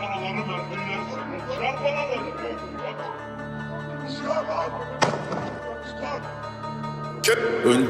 Paraları mermilersin. Çıkar paraları. Çıkar lan. Çıkar. Ön...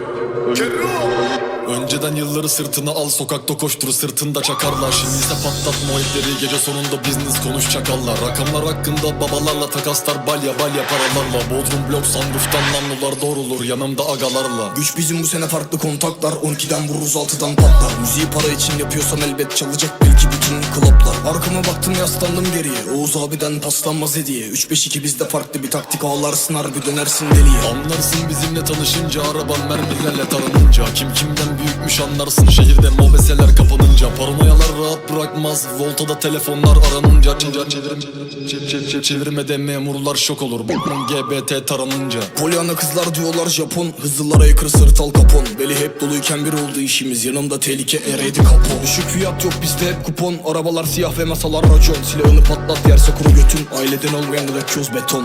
Önceden yılları sırtına al sokakta koştur sırtında çakarlar Şimdi ise patlat muhabbetleri gece sonunda business konuş çakallar Rakamlar hakkında babalarla takaslar balya balya paralarla Bodrum blok sunrooftan namlular doğrulur yanımda agalarla Güç bizim bu sene farklı kontaklar 12'den vururuz 6'dan patlar Müziği para için yapıyorsam elbet çalacak belki bütün kloplar Arkama baktım yaslandım geriye. Oğuz abiden paslanmaz hediye. 3-5-2 bizde farklı bir taktik. Ağlarsın harbi dönersin deliye. Anlarsın bizimle tanışınca araban mermilerle taranınca Kim kimden büyükmüş anlarsın şehirde mobeseler kapanınca. Paranoyalar rahat bırakmaz. Voltada telefonlar aranınca. Çevir, çevir, çevir, çevir, çevir, çevirmede memurlar şok olur. Bakın GBT taranınca. Polyana kızlar diyorlar Japon. Hızlılara aykırı sırtal kapon. Beli hep doluyken bir oldu işimiz. Yanımda tehlike eredi kapon. Düşük fiyat yok bizde hep kupon. Arabalar siyah ve masalar racon. Silahını patlat yerse kuru götün. Aileden olmayan glakyoz beton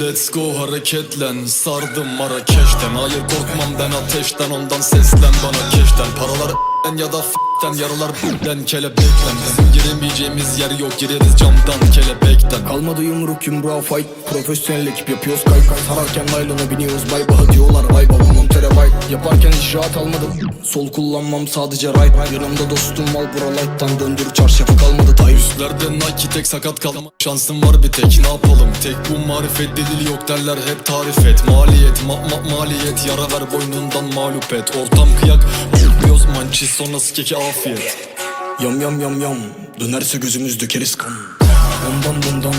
Let's go hareketlen sardım Marrakeş'ten. Hayır korkmam ben ateşten ondan seslen bana keşten. Paralar ya da f***ten yaralar b***den kelebekten. Bizim giremeyeceğimiz yer yok gireriz camdan kelebekten. Kalmadı yumruk yumruğa fight Profesyonel ekip yapıyoruz. Kay Sararken naylona biniyoruz. Bay baha diyorlar Vay baba terabyte Yaparken icraat almadım. Sol kullanmam sadece right. Yanımda dostum mal bura light'tan Döndür çarşafı. Kalmadı tay Üstlerde Nike tek sakat kalma. Şansım var bir tek ne yapalım? Tek bu marifet delil yok derler hep tarif et. Maliyet ma ma maliyet yara ver boynundan mağlup et. Ortam kıyak Yoz mançiz sonrası keki afiyet. Yam yam yam yam Dönerse gözümüz dökeriz kan Ondan bundan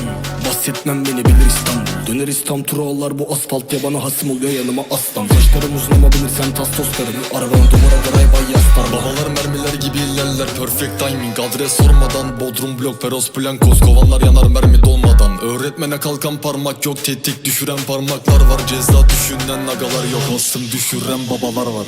Bahsetmem beni bilir İstanbul. Döneriz tam turalar bu asfalt ya bana hasım oluyor yanıma aslan. Saçlarım uzun ama bilirsen tastoslarını Arabanın duvara drive yaslar Babalar mermiler gibi ilerler perfect timing. Adres sormadan Bodrum blok Peros Blancos Kovanlar yanar mermi dolmadan. Öğretmene kalkan parmak yok Tetik düşüren parmaklar var. Ceza düşünen agalar yok Astım düşüren babalar var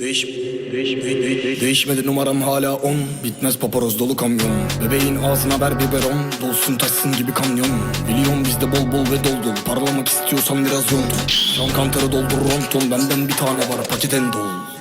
Değiş, değiş, de- de- değişmedi numaram hala 10 Bitmez paparoz dolu kamyon. Bebeğin ağzına ver biberon. Dolsun taşsın gibi kamyon. Biliyorum bizde bol bol ve dol dol. Parlamak istiyorsan biraz yol dur Şan kantarı doldur ronton Benden bir tane var paketen dol